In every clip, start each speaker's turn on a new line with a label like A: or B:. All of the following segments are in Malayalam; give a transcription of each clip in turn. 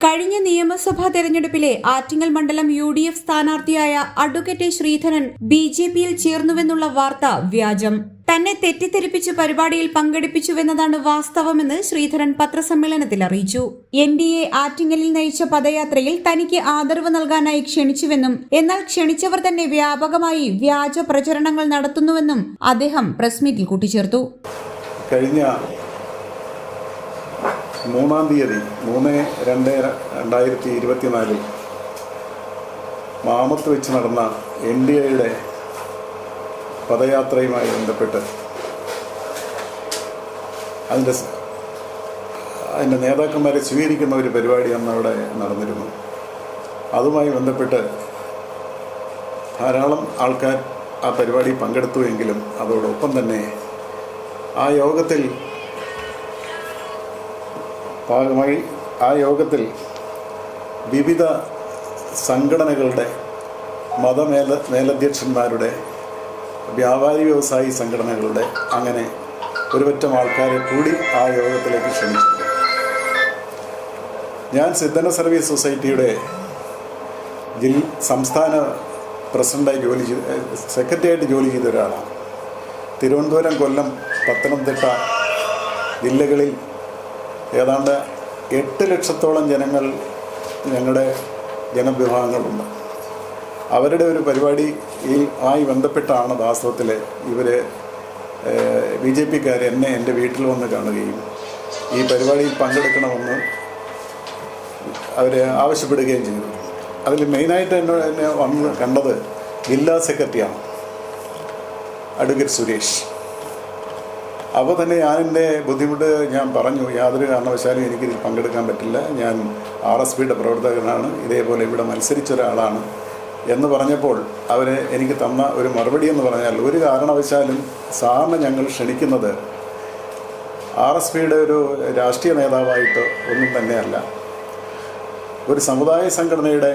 A: കഴിഞ്ഞ നിയമസഭാ തെരഞ്ഞെടുപ്പിലെ ആറ്റിങ്ങൽ മണ്ഡലം യു ഡി എഫ് സ്ഥാനാർത്ഥിയായ അഡ്വക്കേറ്റ് ശ്രീധരൻ ബി ജെ പിയിൽ ചേർന്നുവെന്നുള്ള വാർത്ത വ്യാജം. തന്നെ തെറ്റിദ്ധരിപ്പിച്ച് പരിപാടിയിൽ പങ്കെടുപ്പിച്ചുവെന്നതാണ് വാസ്തവമെന്ന് ശ്രീധരൻ പത്രസമ്മേളനത്തിൽ അറിയിച്ചു. എൻ ഡി എ ആറ്റിങ്ങലിൽ നയിച്ച പദയാത്രയിൽ തനിക്ക് ആദരവ് നൽകാനായി ക്ഷണിച്ചുവെന്നും എന്നാൽ ക്ഷണിച്ചവർ തന്നെ വ്യാപകമായി വ്യാജ പ്രചരണങ്ങൾ നടത്തുന്നുവെന്നും അദ്ദേഹം പ്രസ് മീറ്റിൽ കൂട്ടിച്ചേർത്തു.
B: കഴിഞ്ഞ മൂന്നാം തീയതി മൂന്ന് രണ്ട് രണ്ടായിരത്തി ഇരുപത്തിനാലിൽ മാമത്ത് വെച്ച് നടന്ന എൻ ഡി എയുടെ പദയാത്രയുമായി ബന്ധപ്പെട്ട് അതിന്റെ അതിന്റെ നേതാക്കന്മാരെ സ്വീകരിക്കുന്ന ഒരു പരിപാടി അന്ന് അവിടെ നടന്നിരുന്നു. അതുമായി ബന്ധപ്പെട്ട് ധാരാളം ആൾക്കാർ ആ പരിപാടി പങ്കെടുത്തു എങ്കിലും അതോടൊപ്പം തന്നെ ആ യോഗത്തിൽ ഭാഗമായി ആ യോഗത്തിൽ വിവിധ സംഘടനകളുടെ മതമേല മേലധ്യക്ഷന്മാരുടെ വ്യാപാരി വ്യവസായി സംഘടനകളുടെ അങ്ങനെ ഒരുപറ്റം ആൾക്കാരെ കൂടി ആ യോഗത്തിലേക്ക് ക്ഷണിച്ചു ഞാൻ സിദ്ധന സർവീസ് സൊസൈറ്റിയുടെ ജിൽ സംസ്ഥാന പ്രസിഡന്റായി ജോലി ചെയ്ത് സെക്രട്ടറിയായിട്ട് ജോലി ചെയ്ത ഒരാളാണ്. തിരുവനന്തപുരം കൊല്ലം പത്തനംതിട്ട ജില്ലകളിൽ ഏതാണ്ട് എട്ട് ലക്ഷത്തോളം ജനങ്ങൾ ഞങ്ങളുടെ ജനവിഭാഗങ്ങളുണ്ട്. അവരുടെ ഒരു പരിപാടി ഈ ആയി ബന്ധപ്പെട്ടാണ് വാസ്തവത്തിൽ ഇവർ ബി ജെ പിക്കാർ എന്നെ എന്റെ വീട്ടിൽ വന്ന് കാണുകയും ഈ പരിപാടിയിൽ പങ്കെടുക്കണമെന്ന് അവർ ആവശ്യപ്പെടുകയും ചെയ്തു. അതിൽ മെയിനായിട്ട് എന്നോട് എന്നെ വന്ന് കണ്ടത് ജില്ലാ സെക്രട്ടറിയാണ് അഡ്വക്കേറ്റ് സുരേഷ്. അപ്പോൾ തന്നെ ഞാൻ എന്റെ ബുദ്ധിമുട്ട് ഞാൻ പറഞ്ഞു. യാതൊരു കാരണവശാലും എനിക്കിതിൽ പങ്കെടുക്കാൻ പറ്റില്ല. ഞാൻ ആർ എസ് പിയുടെ പ്രവർത്തകനാണ്. ഇതേപോലെ ഇവിടെ മത്സരിച്ച ഒരാളാണ് എന്ന് പറഞ്ഞപ്പോൾ അവർ എനിക്ക് തന്ന ഒരു മറുപടി എന്ന് പറഞ്ഞാൽ ഒരു കാരണവശാലും സാറിന് ഞങ്ങൾ ക്ഷണിക്കുന്നത് ആർ എസ് പിയുടെ ഒരു രാഷ്ട്രീയ നേതാവായിട്ട് ഒന്നും തന്നെയല്ല. ഒരു സമുദായ സംഘടനയുടെ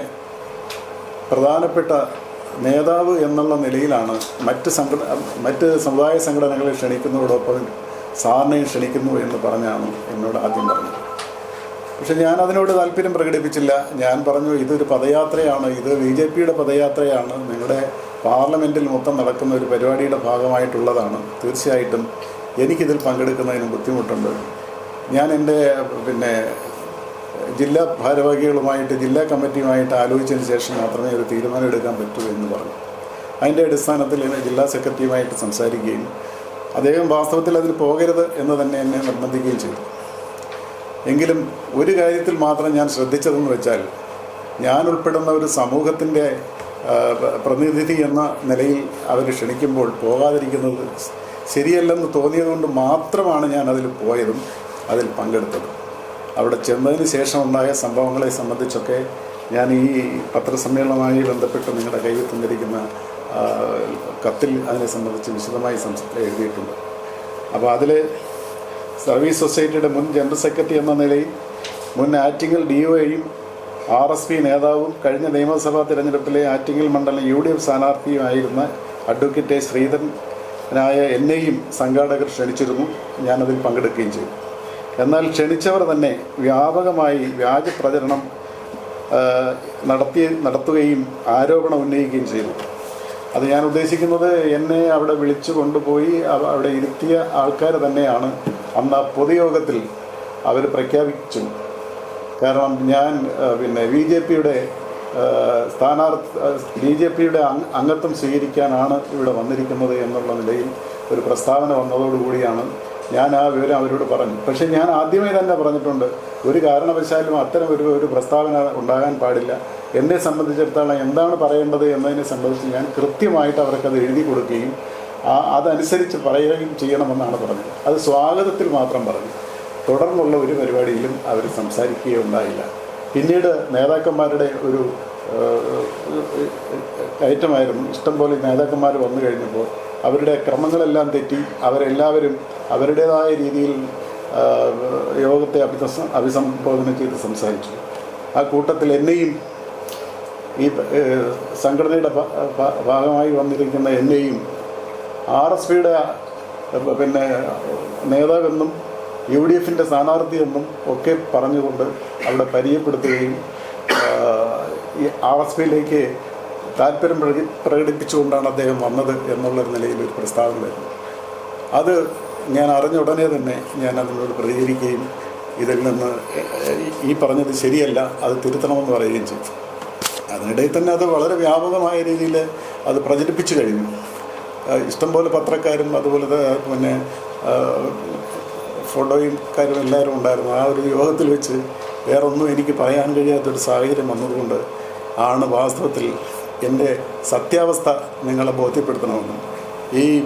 B: പ്രധാനപ്പെട്ട നേതാവ് എന്നുള്ള നിലയിലാണ് മറ്റ് സംഘട മറ്റ് സമുദായ സംഘടനകളെ ക്ഷണിക്കുന്നതോടൊപ്പം സാറിനെയും ക്ഷണിക്കുന്നു എന്ന് പറഞ്ഞാണ് എന്നോട് ആദ്യം പറഞ്ഞത്. പക്ഷെ ഞാൻ അതിനോട് താല്പര്യം പ്രകടിപ്പിച്ചില്ല. ഞാൻ പറഞ്ഞു ഇതൊരു പദയാത്രയാണ്. ഇത് ബി ജെ പിയുടെ പദയാത്രയാണ്. നിങ്ങളുടെ പാർലമെന്റിൽ മൊത്തം നടക്കുന്ന ഒരു പരിപാടിയുടെ ഭാഗമായിട്ടുള്ളതാണ്. തീർച്ചയായിട്ടും എനിക്കിതിൽ പങ്കെടുക്കുന്നതിന് ബുദ്ധിമുട്ടുണ്ട്. ഞാൻ എന്റെ പിന്നെ ജില്ലാ ഭാരവാഹികളുമായിട്ട് ജില്ലാ കമ്മിറ്റിയുമായിട്ട് ആലോചിച്ചതിന് ശേഷം മാത്രമേ ഒരു തീരുമാനം എടുക്കാൻ പറ്റൂ എന്ന് പറഞ്ഞു. അതിന്റെ അടിസ്ഥാനത്തിൽ ഇന്ന് ജില്ലാ സെക്രട്ടറിയുമായിട്ട് സംസാരിക്കുകയും അദ്ദേഹം വാസ്തവത്തിൽ അതിൽ പോകരുത് എന്ന് തന്നെ എന്നെ നിർബന്ധിക്കുകയും ചെയ്തു. എങ്കിലും ഒരു കാര്യത്തിൽ മാത്രം ഞാൻ ശ്രദ്ധിച്ചതെന്ന് വെച്ചാൽ ഞാൻ ഉൾപ്പെടുന്ന ഒരു സമൂഹത്തിന്റെ പ്രതിനിധി എന്ന നിലയിൽ അവർ ക്ഷണിക്കുമ്പോൾ പോകാതിരിക്കുന്നത് ശരിയല്ലെന്ന് തോന്നിയതുകൊണ്ട് മാത്രമാണ് ഞാൻ അതിൽ പോയതും അതിൽ പങ്കെടുത്തതും. അവിടെ ചെന്നതിന് ശേഷം ഉണ്ടായ സംഭവങ്ങളെ സംബന്ധിച്ചൊക്കെ ഞാൻ ഈ പത്രസമ്മേളനവുമായി ബന്ധപ്പെട്ട് നിങ്ങളുടെ കയ്യിൽ തന്നിരിക്കുന്ന കത്തിൽ അതിനെ സംബന്ധിച്ച് വിശദമായി എഴുതിയിട്ടുണ്ട്. അപ്പോൾ അതിൽ സർവീസ് സൊസൈറ്റിയുടെ മുൻ ജനറൽ സെക്രട്ടറി എന്ന നിലയിൽ മുൻ ആറ്റിങ്ങൽ ഡി ഒ എയും ആർ എസ് പി നേതാവും കഴിഞ്ഞ നിയമസഭാ തിരഞ്ഞെടുപ്പിലെ ആറ്റിങ്ങൽ മണ്ഡലം യു ഡി എഫ് സ്ഥാനാർത്ഥിയുമായിരുന്ന അഡ്വക്കേറ്റ് ശ്രീധരനായ എന്നെയും സംഘാടകർ ക്ഷണിച്ചിരുന്നു. ഞാനതിൽ പങ്കെടുക്കുകയും ചെയ്തു. എന്നാൽ ക്ഷണിച്ചവർ തന്നെ വ്യാപകമായി വ്യാജ പ്രചരണം നടത്തി നടത്തുകയും ആരോപണം ഉന്നയിക്കുകയും ചെയ്തു. അത് ഞാൻ ഉദ്ദേശിക്കുന്നത് എന്നെ അവിടെ വിളിച്ചു കൊണ്ടുപോയി അവിടെ ഇരുത്തിയ ആൾക്കാർ തന്നെയാണ് അന്ന് ആ പൊതുയോഗത്തിൽ അവർ പ്രഖ്യാപിച്ചു കാരണം ഞാൻ പിന്നെ ബി ജെ പിയുടെ സ്ഥാനാർത്ഥി ബി ജെ പിയുടെ അംഗത്വം സ്വീകരിക്കാനാണ് ഇവിടെ വന്നിരിക്കുന്നത് എന്നുള്ള നിലയിൽ ഒരു പ്രസ്താവന വന്നതോടുകൂടിയാണ് ഞാൻ ആ വിവരം അവരോട് പറഞ്ഞു പക്ഷേ ഞാൻ ആദ്യമേ തന്നെ പറഞ്ഞിട്ടുണ്ട് ഒരു കാരണവശാലും അത്തരം ഒരു ഒരു പ്രസ്താവന ഉണ്ടാകാൻ പാടില്ല എന്നെ സംബന്ധിച്ചിടത്തോളം എന്താണ് പറയേണ്ടത് എന്നതിനെ സംബന്ധിച്ച് ഞാൻ കൃത്യമായിട്ട് അവർക്കത് എഴുതി കൊടുക്കുകയും അതനുസരിച്ച് പറയുകയും ചെയ്യണമെന്നാണ് പറഞ്ഞത് അത് സ്വാഗതത്തിൽ മാത്രം പറഞ്ഞു തുടർന്നുള്ള ഒരു പരിപാടിയിലും അവർ സംസാരിക്കുകയോ ഉണ്ടായില്ല പിന്നീട് നേതാക്കന്മാരുടെ ഒരു കയറ്റമായിരുന്നു ഇഷ്ടംപോലെ നേതാക്കന്മാർ വന്നു കഴിഞ്ഞപ്പോൾ അവരുടെ ക്രമങ്ങളെല്ലാം തെറ്റി അവരെല്ലാവരും അവരുടേതായ രീതിയിൽ യോഗത്തെ അഭിസ അഭിസംബോധന ചെയ്ത് സംസാരിച്ചു. ആ കൂട്ടത്തിൽ എന്നെയും ഈ സംഘടനയുടെ ഭാഗമായി വന്നിരിക്കുന്ന എന്നെയും ആർ എസ് പിയുടെ പിന്നെ നേതാവെന്നും യു ഡി എഫിന്റെ സ്ഥാനാർത്ഥിയെന്നും ഒക്കെ പറഞ്ഞുകൊണ്ട് അവിടെ പരിചയപ്പെടുത്തുകയും ആർ എസ് പിയിലേക്ക് താല്പര്യം പ്രകടി- പ്രകടിപ്പിച്ചുകൊണ്ടാണ് അദ്ദേഹം വന്നത് എന്നുള്ളൊരു നിലയിൽ ഒരു പ്രസ്താവന വരുന്നു. അത് ഞാൻ അറിഞ്ഞ ഉടനെ തന്നെ ഞാൻ അതിനോട് പ്രതികരിക്കുകയും ഇതിൽ നിന്ന് ഈ പറഞ്ഞത് ശരിയല്ല അത് തിരുത്തണമെന്ന് പറയുകയും ചെയ്തു. അതിനിടയിൽ തന്നെ അത് വളരെ വ്യാപകമായ രീതിയിൽ അത് പ്രചരിപ്പിച്ചു കഴിഞ്ഞു. ഇഷ്ടംപോലെ പത്രക്കാരും അതുപോലെ പിന്നെ ഫോട്ടോയിക്കാരും എല്ലാവരും ഉണ്ടായിരുന്നു. ആ ഒരു യോഗത്തിൽ വെച്ച് വേറൊന്നും എനിക്ക് പറയാൻ കഴിയാത്തൊരു സാഹചര്യം വന്നതുകൊണ്ട് ആണ് വാസ്തവത്തിൽ എന്റെ സത്യാവസ്ഥ നിങ്ങളെ ബോധ്യപ്പെടുത്തണമെന്നും ഈ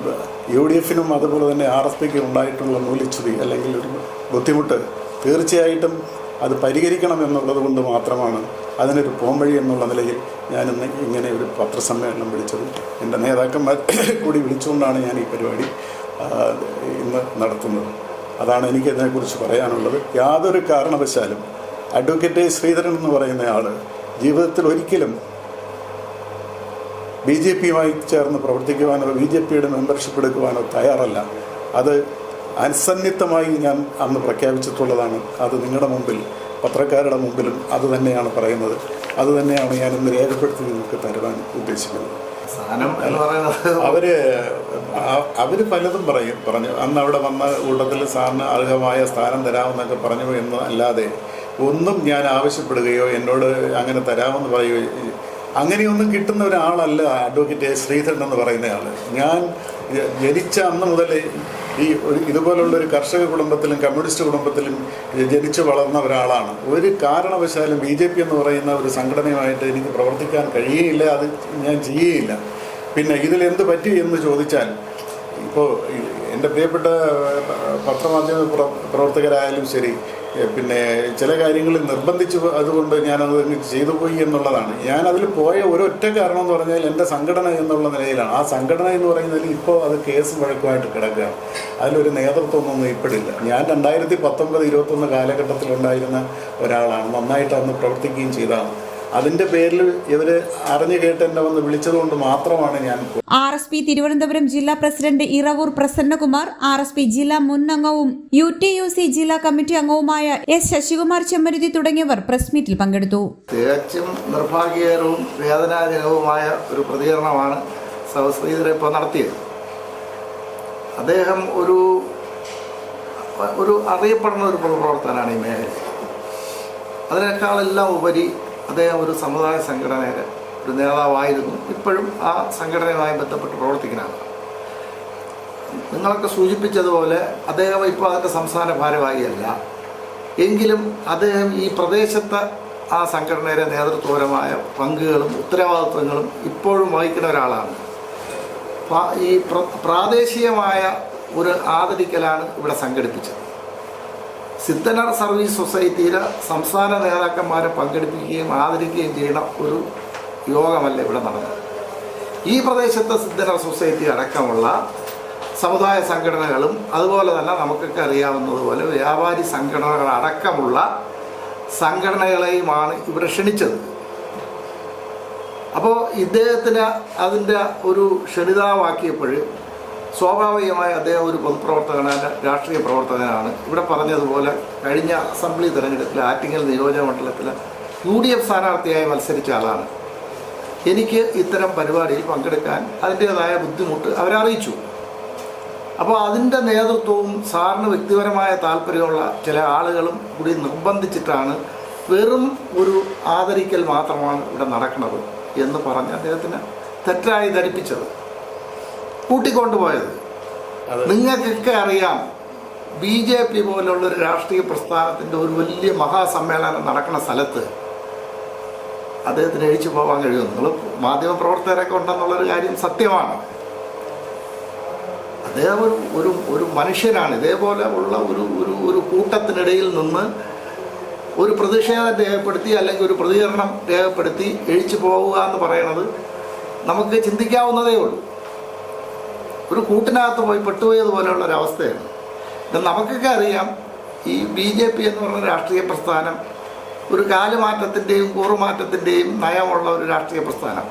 B: യു ഡി എഫിനും അതുപോലെ തന്നെ ആർ എസ് പിക്കും ഉണ്ടായിട്ടുള്ള നൂലിച്ചുതി അല്ലെങ്കിൽ ഒരു ബുദ്ധിമുട്ട് തീർച്ചയായിട്ടും അത് പരിഹരിക്കണം എന്നുള്ളത് കൊണ്ട് മാത്രമാണ് അതിനൊരു പോംവഴി എന്നുള്ള നിലയിൽ ഞാനിന്ന് ഇങ്ങനെ ഒരു പത്രസമ്മേളനം വിളിച്ചത്. എന്റെ നേതാക്കന്മാർ കൂടി വിളിച്ചുകൊണ്ടാണ് ഞാൻ ഈ പരിപാടി ഇന്ന് നടത്തുന്നത്. അതാണ് എനിക്കതിനെക്കുറിച്ച് പറയാനുള്ളത്. യാതൊരു കാരണവശാലും അഡ്വക്കേറ്റ് ശ്രീധരൻ എന്ന് പറയുന്ന ആൾ ജീവിതത്തിൽ ഒരിക്കലും ബി ജെ പിയുമായി ചേർന്ന് പ്രവർത്തിക്കുവാനോ ബി ജെ പിയുടെ മെമ്പർഷിപ്പ് എടുക്കുവാനോ തയ്യാറല്ല. അത് അസന്നിഗ്ധമായി ഞാൻ അന്ന് പ്രഖ്യാപിച്ചിട്ടുള്ളതാണ്. അത് നിങ്ങളുടെ മുമ്പിൽ പത്രക്കാരുടെ മുമ്പിലും അത് തന്നെയാണ് പറയുന്നത്. അത് തന്നെയാണ് ഞാൻ ഇന്ന് രേഖപ്പെടുത്തി നിങ്ങൾക്ക് തരുവാൻ ഉദ്ദേശിക്കുന്നത്. അവർ അവർ പലതും പറയും പറഞ്ഞു. അന്ന് അവിടെ വന്ന കൂട്ടത്തിൽ സാറിന് അർഹമായ സ്ഥാനം തരാമെന്നൊക്കെ പറഞ്ഞു എന്ന് അല്ലാതെ ഒന്നും ഞാൻ ആവശ്യപ്പെടുകയോ എന്നോട് അങ്ങനെ തരാമെന്ന് പറയുകയോ അങ്ങനെയൊന്നും കിട്ടുന്ന ഒരാളല്ല അഡ്വക്കേറ്റ് ശ്രീധരൻ എന്ന് പറയുന്ന ആൾ. ഞാൻ ജനിച്ച അന്ന് മുതൽ ഈ ഒരു ഇതുപോലുള്ള ഒരു കർഷക കുടുംബത്തിലും കമ്മ്യൂണിസ്റ്റ് കുടുംബത്തിലും ജനിച്ചു വളർന്ന ഒരാളാണ്. ഒരു കാരണവശാലും ബി ജെ പി എന്ന് പറയുന്ന ഒരു സംഘടനയുമായിട്ട് എനിക്ക് പ്രവർത്തിക്കാൻ കഴിയുകയില്ല അത് ഞാൻ ചെയ്യുകയില്ല. പിന്നെ ഇതിൽ എന്ത് പറ്റി എന്ന് ചോദിച്ചാൽ ഇപ്പോൾ എന്റെ പ്രിയപ്പെട്ട പത്രമാധ്യമ പ്രവർത്തകരായാലും ശരി പിന്നെ ചില കാര്യങ്ങൾ നിർബന്ധിച്ച് അതുകൊണ്ട് ഞാനത് ചെയ്തു പോയി എന്നുള്ളതാണ്. ഞാൻ അതിൽ പോയ ഒരൊറ്റ കാരണം എന്ന് പറഞ്ഞാൽ എന്റെ സംഘടന എന്നുള്ള നിലയിലാണ്. ആ സംഘടന എന്ന് പറയുന്നതിൽ ഇപ്പോൾ അത് കേസ് വഴക്കുമായിട്ട് കിടക്കുകയാണ്. അതിലൊരു നേതൃത്വമൊന്നും ഇപ്പോഴില്ല ഞാൻ രണ്ടായിരത്തി പത്തൊമ്പത് ഇരുപത്തൊന്ന് കാലഘട്ടത്തിലുണ്ടായിരുന്ന ഒരാളാണ്. നന്നായിട്ട് അന്ന് പ്രവർത്തിക്കുകയും ചെയ്തതാണ് അതിന്റെ പേരിൽ ഇവർ അറിഞ്ഞു കേട്ട് എന്നെ വന്ന് വിളിച്ചതുകൊണ്ട് മാത്രമാണ് ഞാൻ
A: ആർ എസ് പി തിരുവനന്തപുരം ജില്ലാ president Iravoor Prasannakumar R S P ജില്ലാ മുൻ അംഗവും യു ടി യു സി ജില്ലാ കമ്മിറ്റി അംഗവുമായ എസ് ശശികുമാർ ചെമ്മരുതി തുടങ്ങിയവർ പ്രസ് മീറ്റിൽ പങ്കെടുത്തു.
C: തികച്ചും നിർഭാഗ്യകരവും വേദനാജനകവുമായ ഒരു പ്രതികരണമാണ് സഹസ്രീധരൻ ഇപ്പോൾ നടത്തിയത്. അദ്ദേഹം ഒരു ഒരു അറിയപ്പെടുന്ന ഒരു പ്രവർത്തനമാണ് ഈ മേഖല അതിനേക്കാളെല്ലാം ഉപരി അദ്ദേഹം ഒരു സമുദായ സംഘടനയുടെ ഒരു നേതാവായിരുന്നു. ഇപ്പോഴും ആ സംഘടനയുമായി ബന്ധപ്പെട്ട് പ്രവർത്തിക്കുന്നതാണ് നിങ്ങളൊക്കെ സൂചിപ്പിച്ചതുപോലെ അദ്ദേഹം ഇപ്പോൾ അതിന്റെ സംസ്ഥാന ഭാരവാഹിയല്ല. എങ്കിലും അദ്ദേഹം ഈ പ്രദേശത്തെ ആ സംഘടനയുടെ നേതൃത്വപരമായ പങ്കുകളും ഉത്തരവാദിത്വങ്ങളും ഇപ്പോഴും വഹിക്കുന്ന ഒരാളാണ്. ഈ പ്രാദേശികമായ ഒരു ആദരിക്കലാണ് ഇവിടെ സംഘടിപ്പിച്ചത്. സിദ്ധനർ സർവീസ് സൊസൈറ്റിയിലെ സംസ്ഥാന നേതാക്കന്മാരെ പങ്കെടുപ്പിക്കുകയും ആദരിക്കുകയും ചെയ്യുന്ന ഒരു യോഗമല്ല ഇവിടെ നടന്നത്. ഈ പ്രദേശത്തെ സിദ്ധനാർ സൊസൈറ്റി അടക്കമുള്ള സമുദായ സംഘടനകളും അതുപോലെ തന്നെ നമുക്കൊക്കെ അറിയാവുന്നതുപോലെ വ്യാപാരി സംഘടനകൾ അടക്കമുള്ള സംഘടനകളെയുമാണ് ഇവിടെ ക്ഷണിച്ചത്. അപ്പോൾ ഇദ്ദേഹത്തിന് അതിന്റെ ഒരു ക്ഷണിതാവാക്കിയപ്പോൾ സ്വാഭാവികമായി അദ്ദേഹം ഒരു പൊതുപ്രവർത്തകനാണ് രാഷ്ട്രീയ പ്രവർത്തകനാണ്. ഇവിടെ പറഞ്ഞതുപോലെ കഴിഞ്ഞ അസംബ്ലി തെരഞ്ഞെടുപ്പിൽ ആറ്റിങ്ങൽ നിയോജക മണ്ഡലത്തിൽ യു ഡി എഫ് സ്ഥാനാർത്ഥിയായി മത്സരിച്ച ആളാണ്. എനിക്ക് ഇത്തരം പരിപാടിയിൽ പങ്കെടുക്കാൻ അതിന്റേതായ ബുദ്ധിമുട്ട് അവരറിയിച്ചു. അപ്പോൾ അതിന്റെ നേതൃത്വവും സാറിന് വ്യക്തിപരമായ താല്പര്യമുള്ള ചില ആളുകളും കൂടി നിർബന്ധിച്ചിട്ടാണ് വെറും ഒരു ആദരിക്കൽ മാത്രമാണ് ഇവിടെ നടക്കുന്നത് എന്ന് പറഞ്ഞ് അദ്ദേഹത്തിന് തെറ്റായി ധരിപ്പിച്ചത്. കൂട്ടിക്കൊണ്ടുപോയത്. നിങ്ങൾക്കൊക്കെ അറിയാം ബി ജെ പി പോലുള്ള ഒരു രാഷ്ട്രീയ പ്രസ്ഥാനത്തിന്റെ ഒരു വലിയ മഹാസമ്മേളനം നടക്കുന്ന സ്ഥലത്ത് അദ്ദേഹത്തിന് എഴിച്ചു പോകാൻ കഴിയും നിങ്ങൾ മാധ്യമപ്രവർത്തകരൊക്കെ ഉണ്ടെന്നുള്ളൊരു കാര്യം സത്യമാണ്. അദ്ദേഹം ഒരു ഒരു ഒരു മനുഷ്യനാണ്. ഇതേപോലെ ഉള്ള ഒരു ഒരു ഒരു കൂട്ടത്തിനിടയിൽ നിന്ന് ഒരു പ്രതിഷേധം രേഖപ്പെടുത്തി അല്ലെങ്കിൽ ഒരു പ്രതികരണം രേഖപ്പെടുത്തി എഴിച്ചു പോവുക എന്ന് പറയുന്നത് നമുക്ക് ചിന്തിക്കാവുന്നതേ ഉള്ളൂ. ഒരു കൂട്ടിനകത്ത് പോയി പെട്ടുപോയതുപോലെയുള്ള ഒരു അവസ്ഥയാണ്. ഇത് നമുക്കൊക്കെ അറിയാം ഈ ബി ജെ പി എന്ന് പറഞ്ഞ രാഷ്ട്രീയ പ്രസ്ഥാനം ഒരു കാലുമാറ്റത്തിന്റെയും കൂറുമാറ്റത്തിന്റെയും നയമുള്ള ഒരു രാഷ്ട്രീയ പ്രസ്ഥാനം.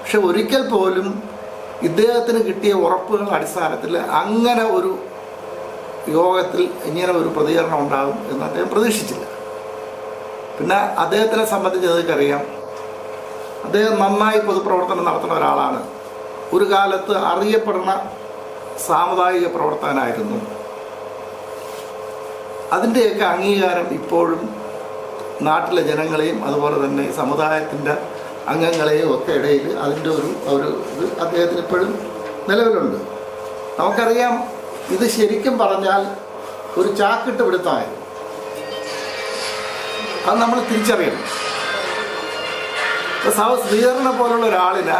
C: പക്ഷെ ഒരിക്കൽ പോലും ഇദ്ദേഹത്തിന് കിട്ടിയ ഉറപ്പുകളുടെ അടിസ്ഥാനത്തിൽ അങ്ങനെ ഒരു യോഗത്തിൽ ഇങ്ങനെ ഒരു പ്രതികരണം ഉണ്ടാകും എന്ന് അദ്ദേഹം പ്രതീക്ഷിച്ചില്ല. പിന്നെ അദ്ദേഹത്തിനെ സംബന്ധിച്ച് നിങ്ങൾക്കറിയാം അദ്ദേഹം നന്നായി പൊതുപ്രവർത്തനം നടത്തുന്ന ഒരാളാണ്. ഒരു കാലത്ത് അറിയപ്പെടുന്ന സാമുദായിക പ്രവർത്തകനായിരുന്നു. അതിന്റെയൊക്കെ അംഗീകാരം ഇപ്പോഴും നാട്ടിലെ ജനങ്ങളെയും അതുപോലെ തന്നെ സമുദായത്തിന്റെ അംഗങ്ങളെയും ഒക്കെ ഇടയിൽ അതിന്റെ ഒരു ഒരു ഇത് അദ്ദേഹത്തിന് ഇപ്പോഴും നിലവിലുണ്ട്. നമുക്കറിയാം ഇത് ശരിക്കും പറഞ്ഞാൽ ഒരു ചാക്കിട്ട് പിടുത്തമായിരുന്നു അത് നമ്മൾ തിരിച്ചറിയണം. ഇപ്പോൾ സൗ ശ്രീധരനെ പോലുള്ള ഒരാളിനെ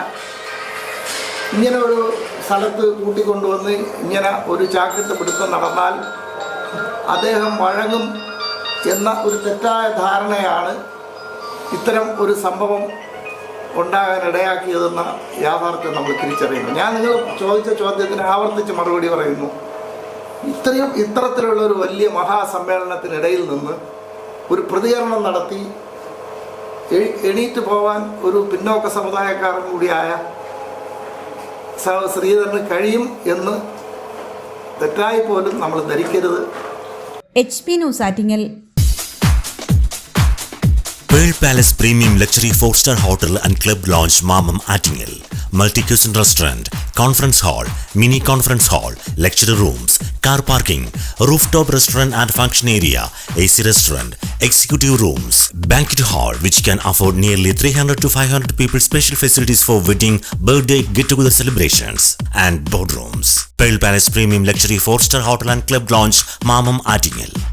C: ഇങ്ങനെ ഒരു സ്ഥലത്ത് കൂട്ടിക്കൊണ്ടുവന്ന് ഇങ്ങനെ ഒരു ചാക്കിട്ട് പിടുത്തം നടന്നാൽ അദ്ദേഹം വഴങ്ങും എന്ന ഒരു തെറ്റായ ധാരണയാണ് ഇത്തരം ഒരു സംഭവം ഉണ്ടാകാൻ ഇടയാക്കിയതെന്ന യാഥാർത്ഥ്യം നമ്മൾ തിരിച്ചറിയുന്നു. ഞാൻ നിങ്ങൾ ചോദിച്ച ചോദ്യത്തിന് ആവർത്തിച്ച് മറുപടി പറയുന്നു. ഇത്രയും ഇത്തരത്തിലുള്ള ഒരു വലിയ മഹാസമ്മേളനത്തിനിടയിൽ നിന്ന് ഒരു പ്രതികരണം നടത്തി എണീറ്റ് പോവാൻ ഒരു പിന്നോക്ക സമുദായക്കാരൻ കൂടിയായ ശ്രീധരന് കഴിയും എന്ന് തെറ്റായി പോലും നമ്മൾ ധരിക്കരുത്
A: H P news Attingal
D: Pearl Palace Premium Luxury 4-star Hotel and Club Lounge Mamam Attingel. Multi-cuisine restaurant, conference hall, mini conference hall, lecture rooms, car parking, rooftop restaurant and function area, AC restaurant, executive rooms, banquet hall which can afford nearly 300 to 500 people special facilities for wedding, birthday, get-together celebrations and boardrooms. Pearl Palace Premium Luxury 4-star Hotel and Club Lounge Mamam Attingel.